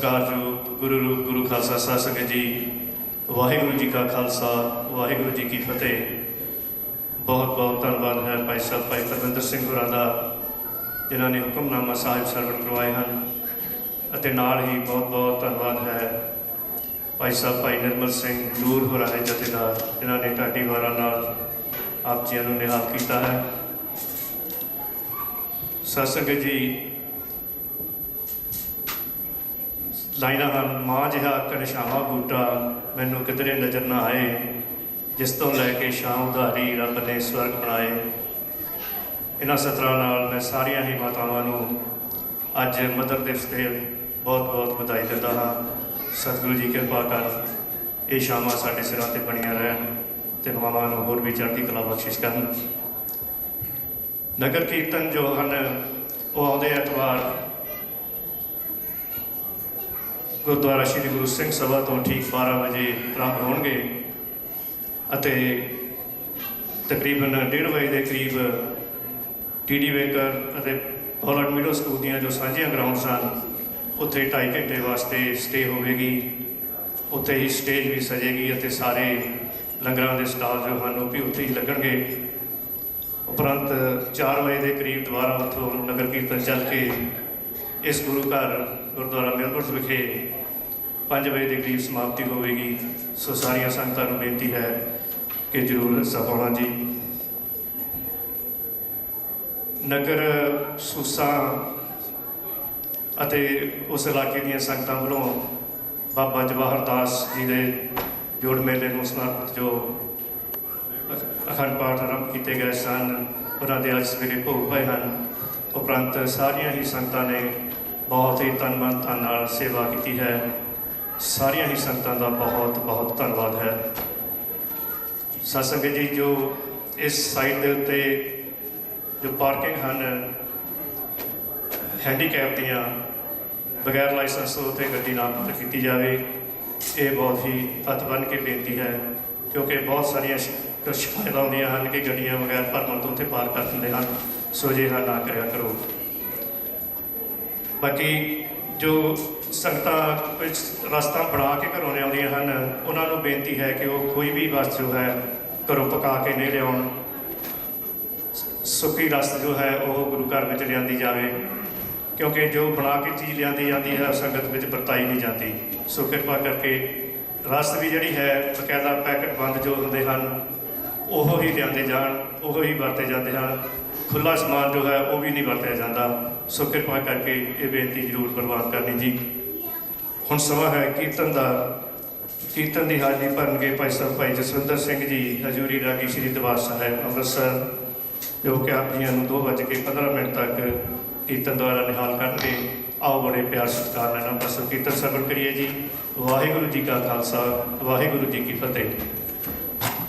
ਸਤਿਕਾਰਯੋਗ ਗੁਰੂ ਰੂਪ, ਗੁਰੂ ਖਾਲਸਾ ਸਾਧ ਸੰਗਤ ਜੀ, ਵਾਹਿਗੁਰੂ ਜੀ ਕਾ ਖਾਲਸਾ, ਵਾਹਿਗੁਰੂ ਜੀ ਕੀ ਫਤਿਹ। ਬਹੁਤ ਬਹੁਤ ਧੰਨਵਾਦ ਹੈ ਭਾਈ ਸਾਹਿਬ, ਭਾਈ ਪਰਮਿੰਦਰ ਸਿੰਘ ਹੋਰਾਂ ਦਾ, ਜਿਨ੍ਹਾਂ ਨੇ ਹੁਕਮਨਾਮਾ ਸਾਹਿਬ ਸਰਵਣ ਕਰਵਾਏ ਹਨ। ਅਤੇ ਨਾਲ ਹੀ ਬਹੁਤ ਬਹੁਤ ਧੰਨਵਾਦ ਹੈ ਭਾਈ ਸਾਹਿਬ, ਭਾਈ ਨਿਰਮਲ ਸਿੰਘ ਨੂਰ ਹੋਰਾਂ ਦੇ ਜਥੇਦਾਰ, ਜਿਨ੍ਹਾਂ ਨੇ ਢਾਡੀ ਵਾਰਾਂ ਨਾਲ ਆਪ ਜੀ ਨੂੰ ਨਿਹਾਲ ਕੀਤਾ ਹੈ। ਸਾਧ ਸੰਗਤ ਜੀ ਲਾਈਨਾਂ ਹਨ ਮਾਂ ਜਿਹਾ ਕਨਸ਼ਾਵਾ ਬੂਟਾ ਮੈਨੂੰ ਕਿਧਰੇ ਨਜ਼ਰ ਨਾ ਆਏ, ਜਿਸ ਤੋਂ ਲੈ ਕੇ ਸ਼ਾਮ ਉਧਾਰੀ ਰੱਬ ਨੇ ਸਵਰਗ ਬਣਾਏ। ਇਹਨਾਂ ਸਤਰਾਂ ਨਾਲ ਮੈਂ ਸਾਰੀਆਂ ਹੀ ਮਾਤਾਵਾਂ ਨੂੰ ਅੱਜ ਮਦਰ ਦਿਵਸ ਤੇ ਬਹੁਤ ਬਹੁਤ ਵਧਾਈ ਦਿੰਦਾ ਹਾਂ। ਸਤਿਗੁਰੂ ਜੀ ਕਿਰਪਾ ਕਰ ਇਹ ਸ਼ਾਮਾਂ ਸਾਡੇ ਸਿਰਾਂ ਤੇ ਬਣੀਆਂ ਰਹਿਣ ਤੇ ਮਾਵਾਂ ਨੂੰ ਹੋਰ ਵੀ ਚੜ੍ਹਦੀ ਕਲਾ ਬਖਸ਼ਿਸ਼ ਕਰਨ। ਨਗਰ ਕੀਰਤਨ ਜੋ ਹਨ, ਉਹ ਆਉਂਦੇ ਐਤਵਾਰ ਗੁਰਦੁਆਰਾ ਸ਼੍ਰੀ ਗੁਰੂ ਸਿੰਘ ਸਭਾ ਤੋਂ ਠੀਕ 12 ਵਜੇ ਆਰੰਭ ਹੋਣਗੇ ਅਤੇ ਤਕਰੀਬਨ 1:30 ਵਜੇ ਦੇ ਕਰੀਬ ਟੀਡੀ ਵੇਕਰ ਅਤੇ ਪੌਲਟ ਮਿਡਲ ਸਕੂਲ ਦੀਆਂ ਜੋ ਸਾਂਝੀਆਂ ਗਰਾਊਂਡ ਸਨ ਉੱਥੇ 2.5 ਘੰਟੇ ਵਾਸਤੇ ਸਟੇ ਹੋਵੇਗੀ। ਉੱਥੇ ਹੀ ਸਟੇਜ ਵੀ ਸਜੇਗੀ ਅਤੇ ਸਾਰੇ ਲੰਗਰਾਂ ਦੇ ਸਟਾਲ ਜੋ ਹਨ ਉਹ ਵੀ ਉੱਥੇ ਹੀ ਲੱਗਣਗੇ। ਉਪਰੰਤ 4 ਵਜੇ ਦੇ ਕਰੀਬ ਦੁਬਾਰਾ ਉੱਥੋਂ ਨਗਰ ਕੀਰਤਨ ਚੱਲ ਕੇ ਇਸ ਗੁਰੂ ਘਰ ਗੁਰਦੁਆਰਾ ਮਿਲਪੁਰ ਵਿਖੇ 5 ਵਜੇ ਦੇ ਕਰੀਬ ਸਮਾਪਤੀ ਹੋਵੇਗੀ। ਸੋ ਸਾਰੀਆਂ ਸੰਗਤਾਂ ਨੂੰ ਬੇਨਤੀ ਹੈ ਕਿ ਜਰੂਰ ਹਿੱਸਾ ਪਾਉਣਾ ਜੀ। ਨਗਰ, ਸੂਸਾ ਅਤੇ ਉਸ ਇਲਾਕੇ ਦੀਆਂ ਸੰਗਤਾਂ ਵੱਲੋਂ ਬਾਬਾ ਜਵਾਹਰ ਦਾਸ ਜੀ ਦੇ ਜੋੜ ਮੇਲੇ ਨੂੰ ਸਮਰਪਿਤ ਜੋ ਅਖੰਡ ਪਾਠ ਆਰੰਭ ਕੀਤੇ ਗਏ ਸਨ, ਉਹਨਾਂ ਦੇ ਅੱਜ ਸਵੇਰੇ ਭੋਗ ਪਏ ਹਨ। ਉਪਰੰਤ ਸਾਰੀਆਂ ਹੀ ਸੰਗਤਾਂ ਨੇ ਬਹੁਤ ਹੀ ਤਨ ਮਨ ਧਨ ਨਾਲ ਸੇਵਾ ਕੀਤੀ ਹੈ। ਸਾਰੀਆਂ ਹੀ ਸੰਗਤਾਂ ਦਾ ਬਹੁਤ ਬਹੁਤ ਧੰਨਵਾਦ ਹੈ। ਸਤਸੰਗ ਜੀ, ਜੋ ਇਸ ਸਾਈਡ ਦੇ ਉੱਤੇ ਜੋ ਪਾਰਕਿੰਗ ਹਨ ਹੈਂਡੀਕੈਪ ਦੀਆਂ, ਬਗੈਰ ਲਾਇਸੈਂਸ ਤੋਂ ਉੱਤੇ ਗੱਡੀ ਨਾ ਪਾਰਕ ਕੀਤੀ ਜਾਵੇ, ਇਹ ਬਹੁਤ ਹੀ ਹੱਥ ਬੰਨ੍ਹ ਕੇ ਬੇਨਤੀ ਹੈ। ਕਿਉਂਕਿ ਬਹੁਤ ਸਾਰੀਆਂ ਸ਼ਿਕਾਇਤਾਂ ਆਉਂਦੀਆਂ ਹਨ ਕਿ ਗੱਡੀਆਂ ਬਗੈਰ ਪਰਮਿਟ ਤੋਂ ਉੱਥੇ ਪਾਰ ਕਰ ਦਿੰਦੇ ਹਨ। ਸੋ ਅਜਿਹਾ ਨਾ ਕਰਿਆ ਕਰੋ। ਬਾਕੀ ਜੋ ਸੰਗਤਾਂ ਕੁਝ ਰਸਤਾ ਬਣਾ ਕੇ ਘਰੋਂ ਲਿਆਉਂਦੀਆਂ ਹਨ, ਉਹਨਾਂ ਨੂੰ ਬੇਨਤੀ ਹੈ ਕਿ ਉਹ ਕੋਈ ਵੀ ਵਸਤ ਜੋ ਹੈ ਘਰੋਂ ਪਕਾ ਕੇ ਨਹੀਂ ਲਿਆਉਣ। ਸੁੱਕੀ ਰਸਤ ਜੋ ਹੈ ਉਹ ਗੁਰੂ ਘਰ ਵਿੱਚ ਲਿਆਂਦੀ ਜਾਵੇ। ਕਿਉਂਕਿ ਜੋ ਬਣਾ ਕੇ ਚੀਜ਼ ਲਿਆਂਦੀ ਜਾਂਦੀ ਹੈ ਸੰਗਤ ਵਿੱਚ ਵਰਤਾਈ ਨਹੀਂ ਜਾਂਦੀ। ਸੋ ਕਿਰਪਾ ਕਰਕੇ ਰਸਤ ਵੀ ਜਿਹੜੀ ਹੈ, ਬਕਾਇਦਾ ਪੈਕਟ ਜੋ ਹੁੰਦੇ ਹਨ, ਉਹ ਹੀ ਲਿਆਂਦੇ ਜਾਣ, ਉਹ ਹੀ ਵਰਤੇ ਜਾਂਦੇ ਹਨ। ਖੁੱਲਾ ਸਮਾਨ ਜੋ ਹੈ, ਉਹ ਵੀ ਨਹੀਂ ਵਰਤਿਆ ਜਾਂਦਾ। ਸੋ ਕਿਰਪਾ ਕਰਕੇ ਇਹ ਬੇਨਤੀ ਜ਼ਰੂਰ ਪ੍ਰਵਾਨ ਕਰਨੀ ਜੀ। ਹੁਣ ਸਮਾਂ ਹੈ ਕੀਰਤਨ ਦਾ। ਕੀਰਤਨ ਦੀ ਹਾਜ਼ਰੀ ਭਰਨਗੇ ਭਾਈ ਸਾਹਿਬ ਭਾਈ ਜਸਵਿੰਦਰ ਸਿੰਘ ਜੀ, ਹਜੂਰੀ ਰਾਗੀ ਸ਼੍ਰੀ ਦਰਬਾਰ ਸਾਹਿਬ, ਅੰਮ੍ਰਿਤਸਰ। ਜੋ ਕਿ ਆਪ ਜੀਆਂ ਨੂੰ 2:15 ਮਿੰਟ ਤੱਕ ਕੀਰਤਨ ਦੁਆਰਾ ਨਿਹਾਲ ਕਰਨਗੇ। ਆਓ ਬੜੇ ਪਿਆਰ ਸਤਿਕਾਰ ਨਾਲ ਅੰਮ੍ਰਿਤਸਰ ਕੀਰਤਨ ਸਰਵਣ ਕਰੀਏ ਜੀ। ਵਾਹਿਗੁਰੂ ਜੀ ਕਾ ਖਾਲਸਾ, ਵਾਹਿਗੁਰੂ ਜੀ ਕੀ ਫਤਿਹ।